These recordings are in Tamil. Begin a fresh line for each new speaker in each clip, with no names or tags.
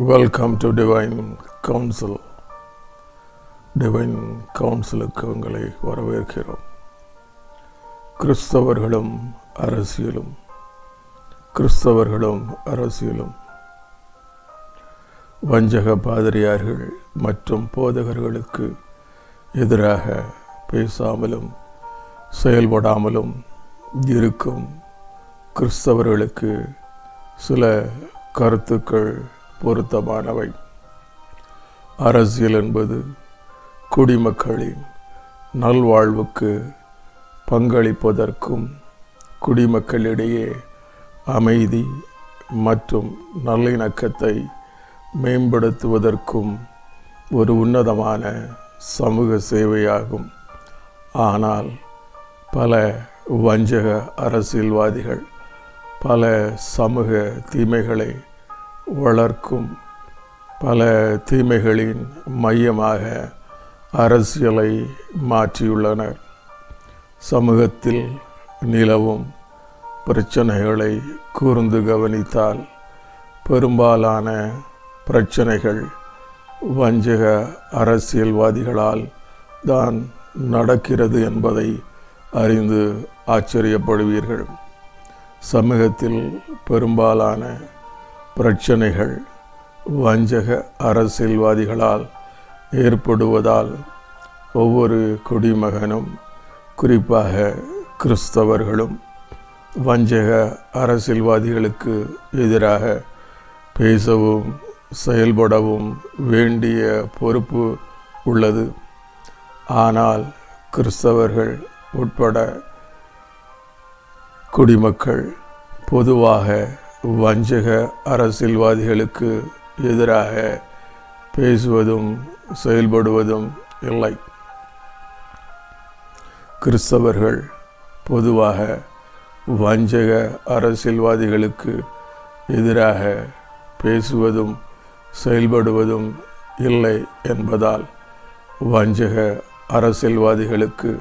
Welcome to divine council divine கவுன்சிலுக்கு உங்களை வரவேற்கிறோம். கிறிஸ்தவர்களும் அரசியலும் கிறிஸ்தவர்களும் அரசியலும். வஞ்சக பாதிரியார்கள் மற்றும் போதகர்களுக்கு எதிராக பேசாமலும் செயல்படாமலும் இருக்கும் கிறிஸ்தவர்களுக்கு சில கருத்துக்கள் பொருத்தமானவை. அரசியல் என்பது குடிமக்களின் நல்வாழ்வுக்கு பங்களிப்பதற்கும் குடிமக்களிடையே அமைதி மற்றும் நல்லிணக்கத்தை மேம்படுத்துவதற்கும் ஒரு உன்னதமான சமூக சேவையாகும். ஆனால் பல வஞ்சக அரசியல்வாதிகள் பல சமூக தீமைகளை வளர்க்கும் பல தீமைகளின் மையமாக அரசியலை மாற்றியுள்ளனர். சமூகத்தில் நிலவும் பிரச்சனைகளை கூர்ந்து கவனித்தால் பெரும்பாலான பிரச்சனைகள் வஞ்சக அரசியல்வாதிகளால் தான் நடக்கிறது என்பதை அறிந்து ஆச்சரியப்படுவீர்கள். சமூகத்தில் பெரும்பாலான பிரச்சனைகள் வஞ்சக அரசியல்வாதிகளால் ஏற்படுவதால் ஒவ்வொரு குடிமகனும் குறிப்பாக கிறிஸ்தவர்களும் வஞ்சக அரசியல்வாதிகளுக்கு எதிராக பேசவும் செயல்படவும் வேண்டிய பொறுப்பு உள்ளது. ஆனால் கிறிஸ்தவர்கள் உட்பட குடிமக்கள் பொதுவாக வஞ்சக அரசியல்வாதிகளுக்கு எதிராக பேசுவதும் செயல்படுவதும் இல்லை. கிறிஸ்தவர்கள் பொதுவாக வஞ்சக அரசியல்வாதிகளுக்கு எதிராக பேசுவதும் செயல்படுவதும் இல்லை என்பதால் வஞ்சக அரசியல்வாதிகளுக்கு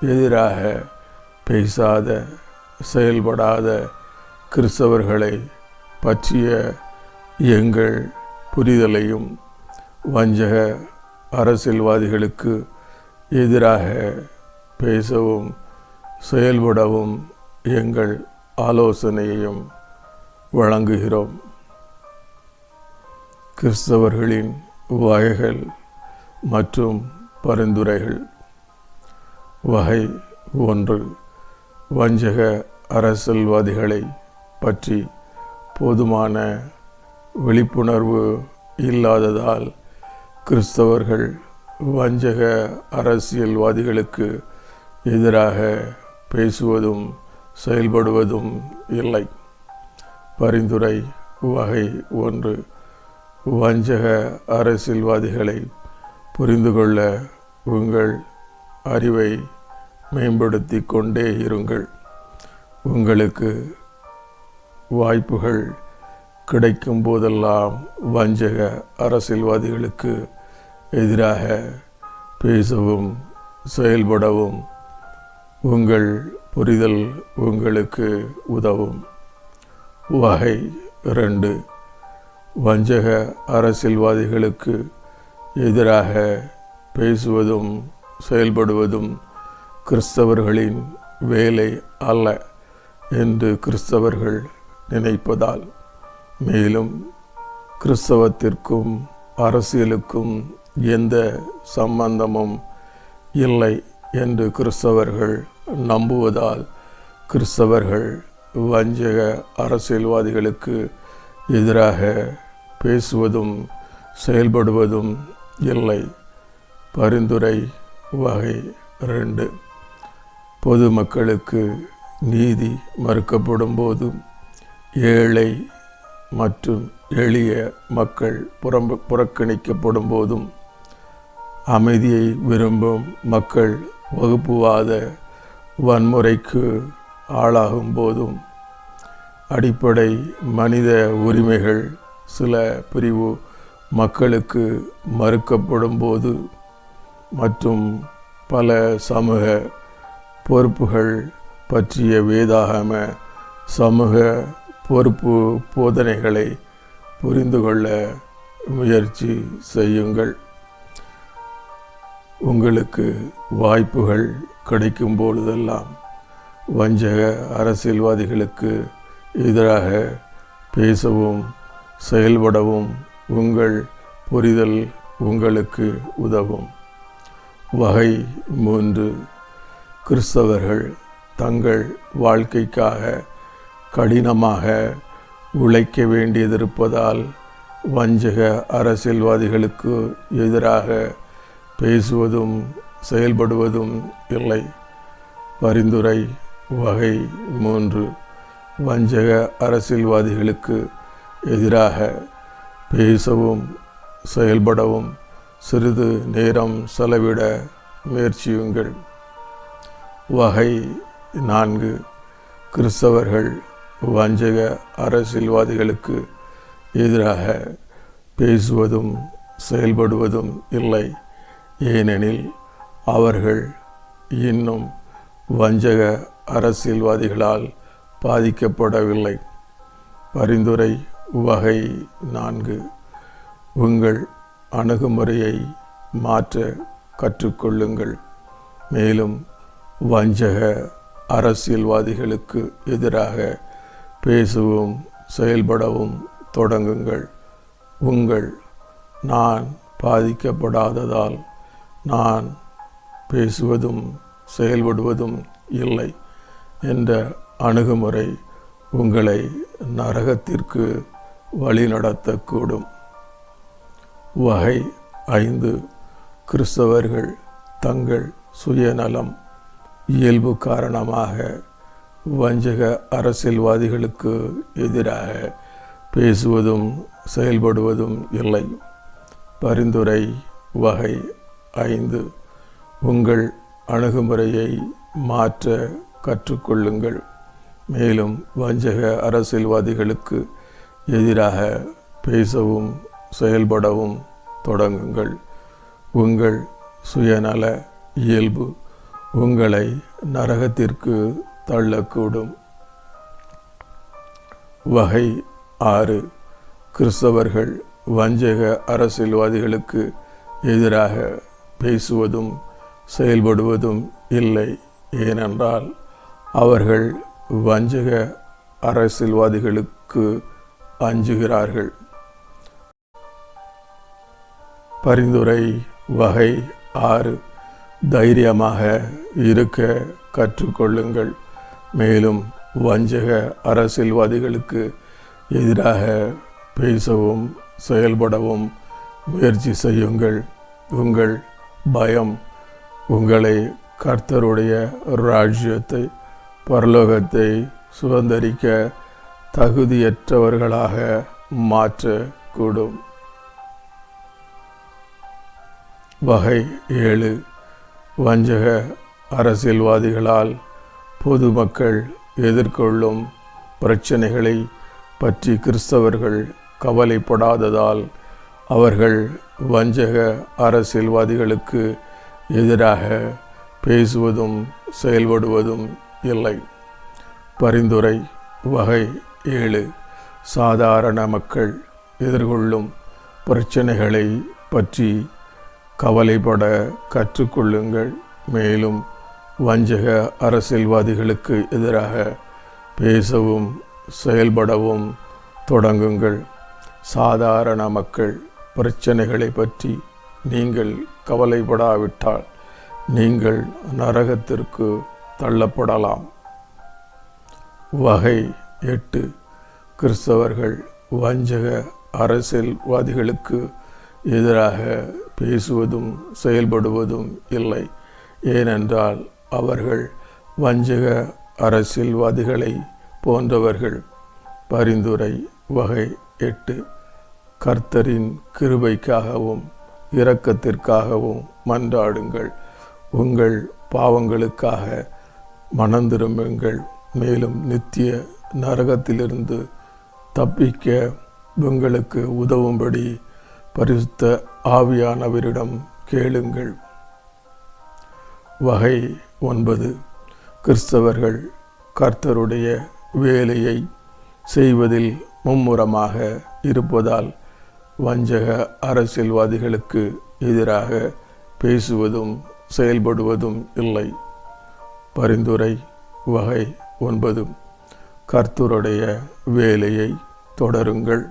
எதிராக பேசாத செயல்படாத கிறிஸ்தவர்களை பற்றிய எங்கள் புரிதலையும் வஞ்சக அரசியல்வாதிகளுக்கு எதிராக பேசவும் செயல்படவும் எங்கள் ஆலோசனையையும் வழங்குகிறோம். கிறிஸ்தவர்களின் வகைகள் மற்றும் பரிந்துரைகள். வகை ஒன்று. வஞ்சக அரசியல்வாதிகளை பற்றி போதுமான விழிப்புணர்வு இல்லாததால் கிறிஸ்தவர்கள் வஞ்சக அரசியல்வாதிகளுக்கு எதிராக பேசுவதும் செயல்படுவதும் இல்லை. பரிந்துரை வகை ஒன்று. வஞ்சக அரசியல்வாதிகளை புரிந்து கொள்ள உங்கள் அறிவை மேம்படுத்தி கொண்டே இருங்கள். உங்களுக்கு வாய்ப்புகள் கிடைக்கும் போதெல்லாம் வஞ்சக அரசியல்வாதிகளுக்கு எதிராக பேசவும் செயல்படவும் உங்கள் புரிதல் உங்களுக்கு உதவும். வகை ரெண்டு வஞ்சக அரசியல்வாதிகளுக்கு எதிராக பேசுவதும் செயல்படுவதும் கிறிஸ்தவர்களின் வேலை அல்ல என்று கிறிஸ்தவர்கள் நினைப்பதால் மேலும் கிறிஸ்தவத்திற்கும் அரசியலுக்கும் எந்த சம்பந்தமும் இல்லை என்று கிறிஸ்தவர்கள் நம்புவதால் கிறிஸ்தவர்கள் வஞ்சக அரசியல்வாதிகளுக்கு எதிராக பேசுவதும் செயல்படுவதும் இல்லை. பரிந்துரை வகை ரெண்டு பொதுமக்களுக்கு நீதி மறுக்கப்படும் போதும் ஏழை மற்றும் எளிய மக்கள் புறம்பு புறக்கணிக்கப்படும் போதும் அமைதியை விரும்பும் மக்கள் வகுப்புவாத வன்முறைக்கு ஆளாகும் போதும் அடிப்படை மனித உரிமைகள் சில பிரிவு மக்களுக்கு மறுக்கப்படும் போது மற்றும் பல சமூக பொறுப்புகள் பற்றிய வேதாகம சமூக பொறுப்பு போதனைகளை புரிந்து கொள்ள முயற்சி செய்யுங்கள். உங்களுக்கு வாய்ப்புகள் கிடைக்கும் பொழுதெல்லாம் வஞ்சக அரசியல்வாதிகளுக்கு எதிராக பேசவும் செயல்படவும் உங்கள் புரிதல் உங்களுக்கு உதவும். வகை மூன்று கிறிஸ்தவர்கள் தங்கள் வாழ்க்கைக்காக கடினமாக உழைக்க வேண்டியதிருப்பதால் வஞ்சக அரசியல்வாதிகளுக்கு எதிராக பேசுவதும் செயல்படுவதும் இல்லை. பரிந்துரை வகை மூன்று. வஞ்சக அரசியல்வாதிகளுக்கு எதிராக பேசவும் செயல்படவும் சிறிது நேரம் செலவிட முயற்சியுங்கள். வகை நான்கு. கிறிஸ்தவர்கள் வஞ்சக அரசியல்வாதிகளுக்கு எதிராக பேசுவதும் செயல்படுவதும் இல்லை. ஏனெனில் அவர்கள் இன்னும் வஞ்சக அரசியல்வாதிகளால் பாதிக்கப்படவில்லை. பரிந்துரை வகை நான்கு. உங்கள் அணுகுமுறையை மாற்ற கற்றுக்கொள்ளுங்கள். மேலும் வஞ்சக அரசியல்வாதிகளுக்கு எதிராக பேசவும் செயல்படவும் தொடங்குங்கள். உங்கள் நான் பாதிக்கப்படாததால் நான் பேசுவதும் செயல்படுவதும் இல்லை என்ற அணுகுமுறை உங்களை நரகத்திற்கு வழிநடத்தக்கூடும். வகை ஐந்து கிறிஸ்தவர்கள் தங்கள் சுயநலம் இயல்பு காரணமாக வஞ்சக அரசியல்வாதிகளுக்கு எதிராக பேசுவதும் செயல்படுவதும் இல்லை. பரிந்துரை வகை ஐந்து. உங்கள் அணுகுமுறையை மாற்ற கற்றுக்கொள்ளுங்கள். மேலும் வஞ்சக அரசியல்வாதிகளுக்கு எதிராக பேசவும் செயல்படவும் தொடங்குங்கள். உங்கள் சுயநல இயல்பு உங்களை நரகத்திற்கு தள்ளக்கூடும். வகை ஆறு. கிறிஸ்தவர்கள் வஞ்சக அரசியல்வாதிகளுக்கு எதிராக பேசுவதும் செயல்படுவதும் இல்லை. ஏனென்றால் அவர்கள் வஞ்சக அரசியல்வாதிகளுக்கு அஞ்சுகிறார்கள். பரிந்துரை வகை ஆறு. தைரியமாக இருக்க கற்றுக்கொள்ளுங்கள். மேலும் வஞ்சக அரசியல்வாதிகளுக்கு எதிராக பேசவும் செயல்படவும் முயற்சி செய்யுங்கள். உங்கள் பயம் உங்களை கர்த்தருடைய ராஜ்யத்தை பரலோகத்தை சுதந்திரிக்க தகுதியற்றவர்களாக மாற்றக்கூடும். வகை ஏழு. வஞ்சக அரசியல்வாதிகளால் பொதுமக்கள் எதிர்கொள்ளும் பிரச்சனைகளை பற்றி கிறிஸ்தவர்கள் கவலைப்படாததால் அவர்கள் வஞ்சக அரசியல்வாதிகளுக்கு எதிராக பேசுவதும் செயல்படுவதும் இல்லை. பரிந்துரை வகை ஏழு. சாதாரண மக்கள் எதிர்கொள்ளும் பிரச்சனைகளை பற்றி கவலைப்பட கற்றுக்கொள்ளுங்கள். மேலும் வஞ்சக அரசியல்வாதிகளுக்கு எதிராக பேசவும் செயல்படவும் தொடங்குங்கள். சாதாரண மக்கள் பிரச்சனைகளை பற்றி நீங்கள் கவலைப்படாவிட்டால் நீங்கள் நரகத்திற்கு தள்ளப்படலாம். வகை எட்டு. கிறிஸ்தவர்கள் வஞ்சக அரசியல்வாதிகளுக்கு எதிராக பேசுவதும் செயல்படுவதும் இல்லை. ஏனென்றால் அவர்கள் வஞ்சக அரசியல்வாதிகளை போன்றவர்கள். பரிந்துரை வகை எட்டு. கர்த்தரின் கிருபைக்காகவும் இரக்கத்திற்காகவும் மன்றாடுங்கள். உங்கள் பாவங்களுக்காக மனந்திரும்புங்கள். மேலும் நித்திய நரகத்திலிருந்து தப்பிக்க உங்களுக்கு உதவும்படி பரிசுத்த ஆவியானவரிடம் கேளுங்கள். வகை ஒன்பது. கிறிஸ்தவர்கள் கர்த்தருடைய வேலையை செய்வதில் மும்முரமாக இருப்பதால் வஞ்சக அரசியல்வாதிகளுக்கு எதிராக பேசுவதும் செயல்படுவதும் இல்லை. பரிந்துரை வகை ஒன்பது. கர்த்தருடைய வேலையை தொடருங்கள்.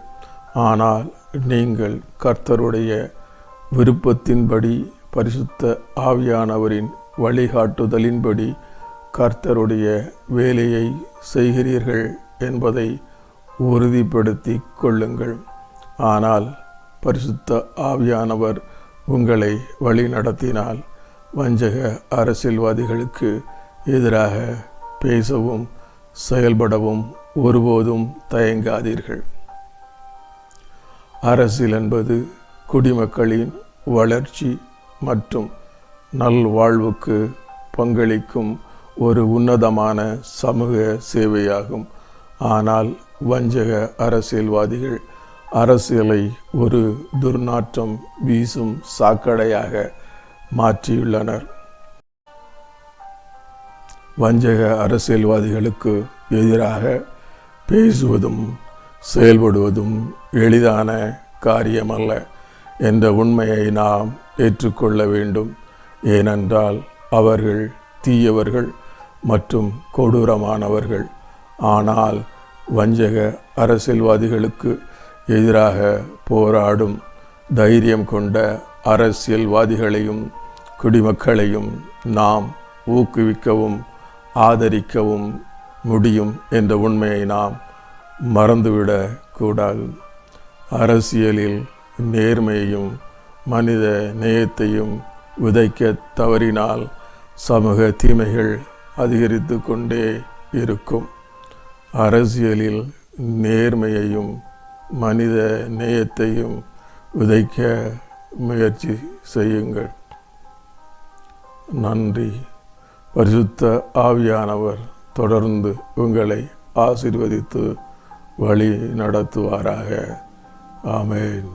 ஆனால் நீங்கள் கர்த்தருடைய விருப்பத்தின்படி பரிசுத்த ஆவியானவரின் வழிகாட்டுதலின்படி கர்த்தருடைய வேலையை செய்கிறீர்கள் என்பதை உறுதிப்படுத்தி கொள்ளுங்கள். ஆனால் பரிசுத்த ஆவியானவர் உங்களை வழி நடத்தினால் வஞ்சக அரசியல்வாதிகளுக்கு எதிராக பேசவும் செயல்படவும் ஒருபோதும் தயங்காதீர்கள். அரசியல் என்பது குடிமக்களின் வளர்ச்சி மற்றும் நல்வாழ்வுக்கு பங்களிக்கும் ஒரு உன்னதமான சமூக சேவையாகும். ஆனால் வஞ்சக அரசியல்வாதிகள் அரசியலை ஒரு துர்நாற்றம் வீசும் சாக்கடையாக மாற்றியுள்ளனர். வஞ்சக அரசியல்வாதிகளுக்கு எதிராக பேசுவதும் செயல்படுவதும் எளிதான காரியமல்ல என்ற உண்மையை நாம் ஏற்றுக்கொள்ள வேண்டும். ஏனென்றால் அவர்கள் தீயவர்கள் மற்றும் கொடூரமானவர்கள். ஆனால் வஞ்சக அரசியல்வாதிகளுக்கு எதிராக போராடும் தைரியம் கொண்ட அரசியல்வாதிகளையும் குடிமக்களையும் நாம் ஊக்குவிக்கவும் ஆதரிக்கவும் முடியும் என்ற உண்மையை நாம் மறந்துவிடக் கூடாது. அரசியலில் நேர்மையையும் மனித நேயத்தையும் விதைக்க தவறினால் சமூக தீமைகள் அதிகரித்து கொண்டே இருக்கும். அரசியலில் நேர்மையையும் மனித நேயத்தையும் விதைக்க முயற்சி செய்யுங்கள். நன்றி. பரிசுத்த ஆவியானவர் தொடர்ந்து உங்களை ஆசிர்வதித்து வழி நடத்துவாராக. ஆமேன்.